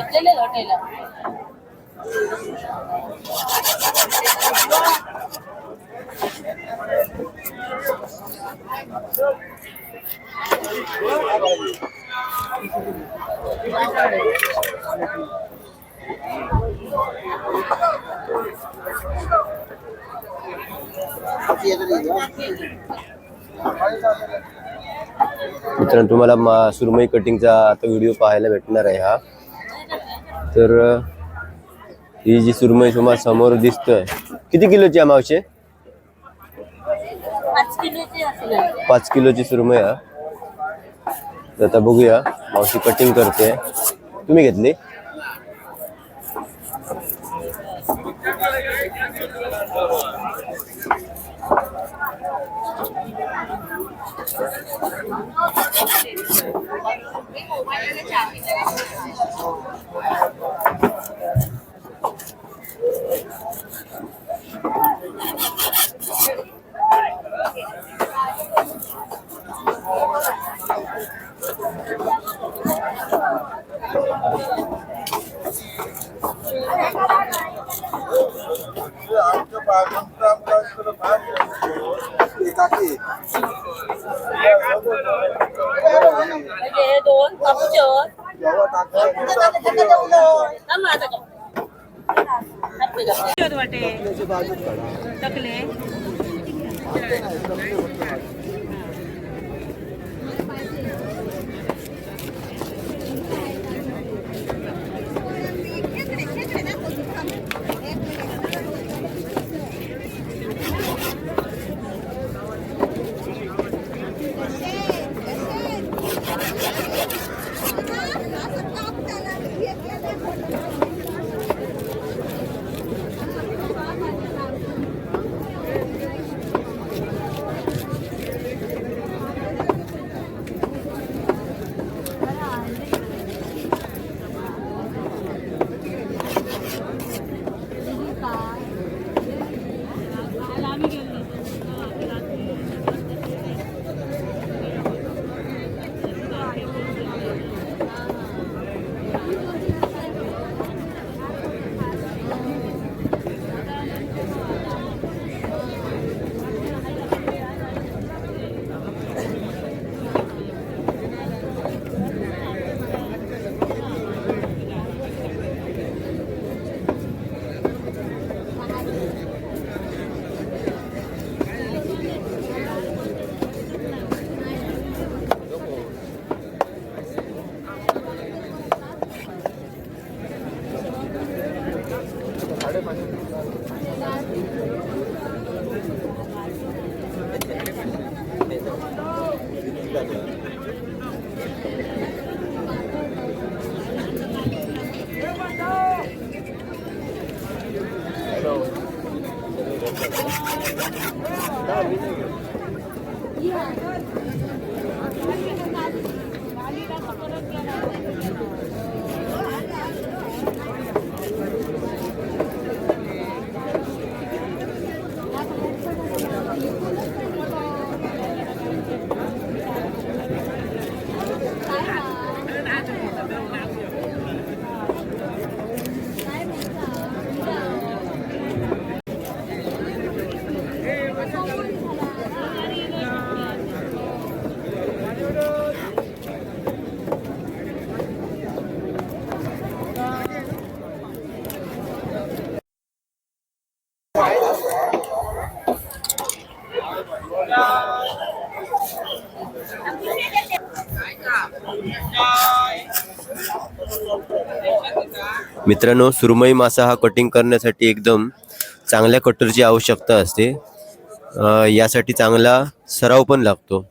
ఎట్లనే దొట్టేల ఏదో मित्रांनो तुम्हाला मा सुरमई कटिंगचा आता व्हिडिओ पाहायला भेटणार आहे हा. तर ही जी सुरमई तुम्हाला समोर दिसतोय किती किलोची आहे मावशे? पाच किलोची असेल पाच किलोची सुरमई हा तर आता बघूया मावशी कटिंग करते. तुम्ही घेतली म्हणजे हे दोन कापूचे वाटे. टकले. मित्रांनो सुरमई मासा हा कटिंग करण्यासाठी एकदम चांगल्या कटरची आवश्यकता असते. यासाठी चांगला सराव पण लागतो.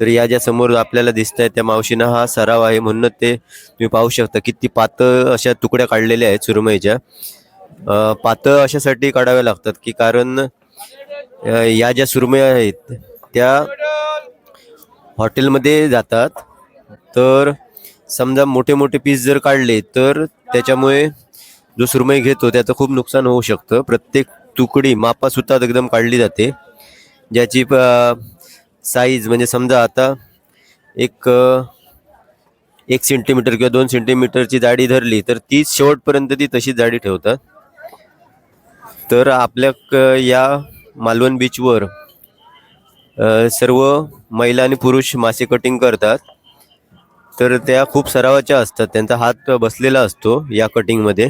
तर या ज्या समोर आपल्याला दिसत आहेत त्या मावशीनं हा सराव आहे म्हणूनच ते तुम्ही पाहू शकता किती पातळ अशा तुकड्या काढलेल्या आहेत सुरमईच्या. पातळ अशासाठी काढाव्या लागतात की कारण या ज्या सुरमई आहेत त्या हॉटेलमध्ये जातात. तर समजा मोठे मोठे पीस जर काढले तर त्याच्यामुळे जो सुरमई घेतो त्याचं खूप नुकसान होऊ शकतं. प्रत्येक तुकडी मापासुद्धा एकदम काढली जाते. ज्याची साईज म्हणजे समजा आता एक एक सेंटीमीटर किंवा दोन सेंटीमीटरची जाडी धरली तर ती शेवटपर्यंत ती तशी जाडी ठेवतात. तर आपल्या या मालवण बीचवर सर्व महिला आणि पुरुष मासे कटिंग करतात. तर त्या खूप सरावाच्या असतात. त्यांचा हात बसलेला असतो या कटिंगमध्ये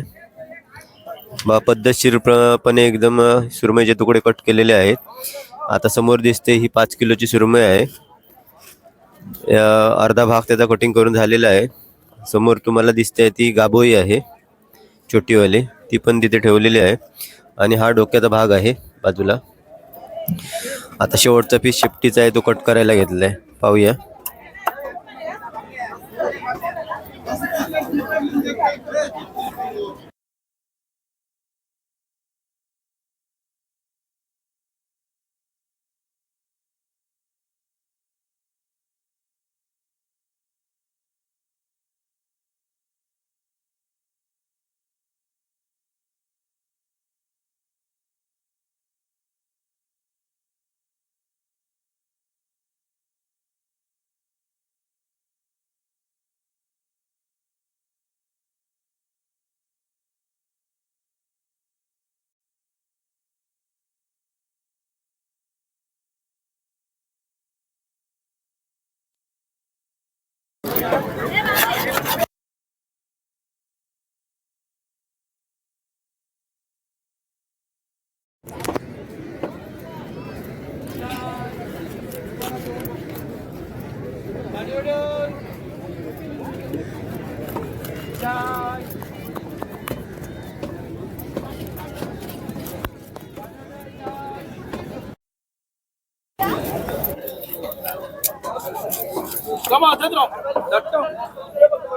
बा पद्धतशीरपणे एकदम सुरमईचे तुकडे कट केलेले आहेत. आता समोर दिसते ही पाच किलोची सुरमई आहे. अर्धा भाग त्याचा कटिंग करून झालेला आहे. समोर तुम्हाला दिसते ती गाभोई आहे छोटीवाली. ती पण तिथे ठेवलेली आहे. आणि हा डोक्याचा भाग आहे बाजूला. आता शेवटचा पीस शिफ्टीचा आहे तो कट करायला घेतला आहे. पाहूया.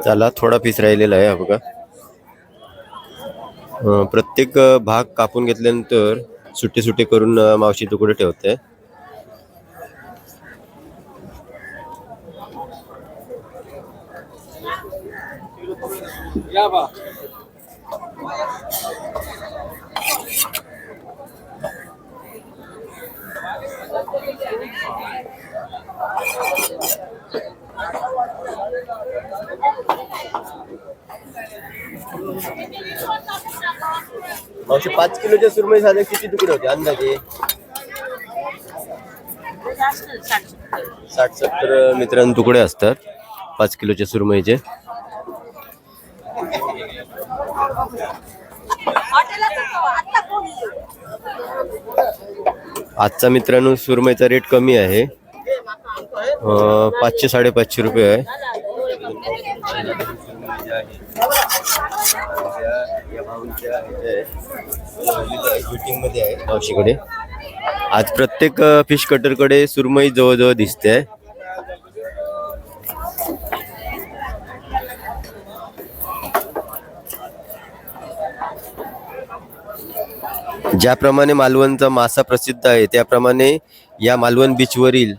त्याला थोडा पीस राहिलेला आहे बघा. प्रत्येक भाग कापून घेतल्यानंतर सुट्टे सुट्टे करून मावशी तुकडे ठेवते. मावशी पाच किलोच्या सुरमई साधे किती तुकडे होते अंदाजे? साठ सत्तर मित्रांनो तुकडे असतात. पाच किलोच्या सुरमईचे. आजचा मित्रांनो सुरमईचा रेट कमी आहे. पाचशे साडेपाचशे रुपये आहे. मावशीकडे. आज प्रत्येक फिश कटरकडे सुरमई जवळजवळ दिसते. ज्याप्रमाणे मालवणचा मासा प्रसिद्ध आहे त्याप्रमाणे या मालवण बीचवरील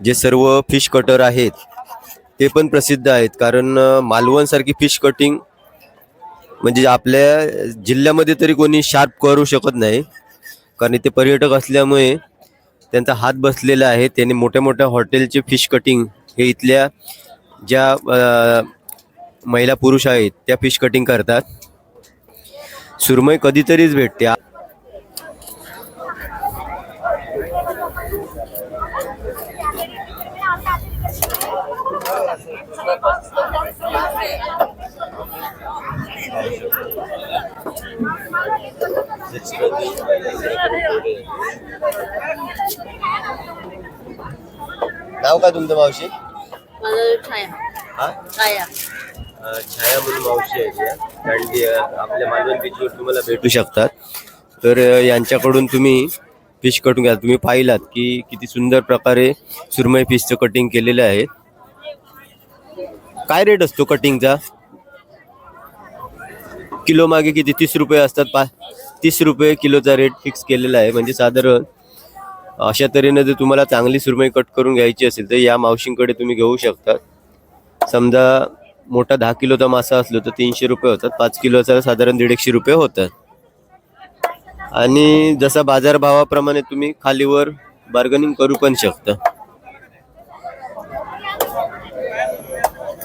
जे सर्व फिश कटर आहेत ते पण प्रसिद्ध आहेत. कारण मालवणसारखी फिश कटिंग म्हणजे आपल्या जिल्ह्यामध्ये तरी कोणी शार्प करू शकत नाही. कारण इथे पर्यटक असल्यामुळे त्यांचा हात बसलेला आहे. त्यांनी मोठ्या मोठ्या हॉटेलचे फिश कटिंग हे इथल्या ज्या महिला पुरुष आहेत त्या फिश कटिंग करतात. सुरमई कधीतरीच भेटते. नाव काय तुमचं मावशी? माझं छाया. हा? छाया. अ, छाया म्हणून मावशी आहे त्या. कारण की अ, आपल्या मालवण बीचवर तुम्हाला भेटू शकतात. तर अ, यांच्याकडून तुम्ही फिश कटिंग घ्या. तुम्ही पाहिलात की किती सुंदर प्रकारे सुरमई फिशचं कटिंग केलेलं आहे. काय रेट असतो कटिंगचा किलो मागे किती? तीस रुपये असतात पा. तीस रुपये किलोचा रेट फिक्स केलेला आहे. म्हणजे साधारण अशा तऱ्हेनं जर तुम्हाला चांगली सुरमई कट करून घ्यायची असेल तर या मावशींकडे तुम्ही घेऊ शकता. समजा मोठा दहा किलोचा मासा असलो तर तीनशे रुपये होतात. पाच किलोचा साधारण दीडशे रुपये होतात. आणि जसा बाजारभावाप्रमाणे तुम्ही खालीवर बार्गनिंग करू पण शकता.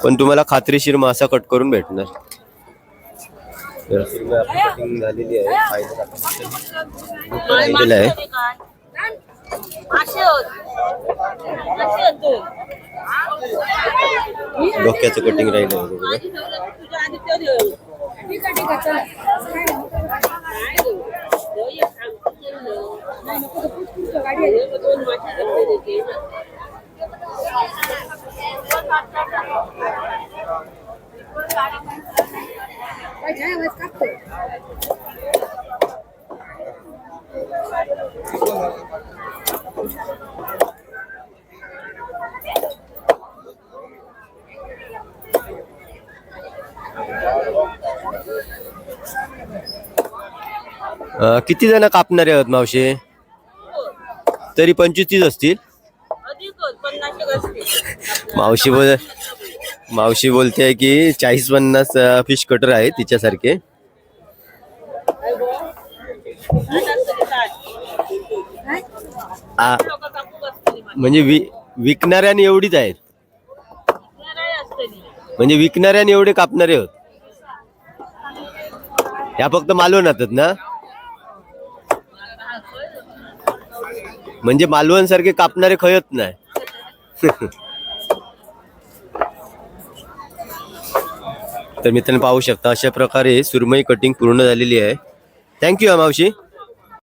पण तुम्हाला खात्रीशीर मासा कट करून भेटणार. कटिंग झालेली आहे आहे डोक्याचं कटिंग राहिलं अं, किती जण कापणारे आहोत मावशे? तरी पंचवीस तीस असतील. मावशी बोल मावशी बोलते की चाळीस पन्नास फिश कटर आहे तिच्यासारखे. म्हणजे वि विकणाऱ्याने एवढीच आहेत. म्हणजे विकणाऱ्याने एवढे कापणारे होत. ह्या फक्त मालवण येतात ना? म्हणजे मालवण सारखे कापणारे खयत नाही. तर मित्रांनो पाहू शकता अशा प्रकारे सुरमई कटिंग पूर्ण झालेली आहे. थँक्यू हा मावशी.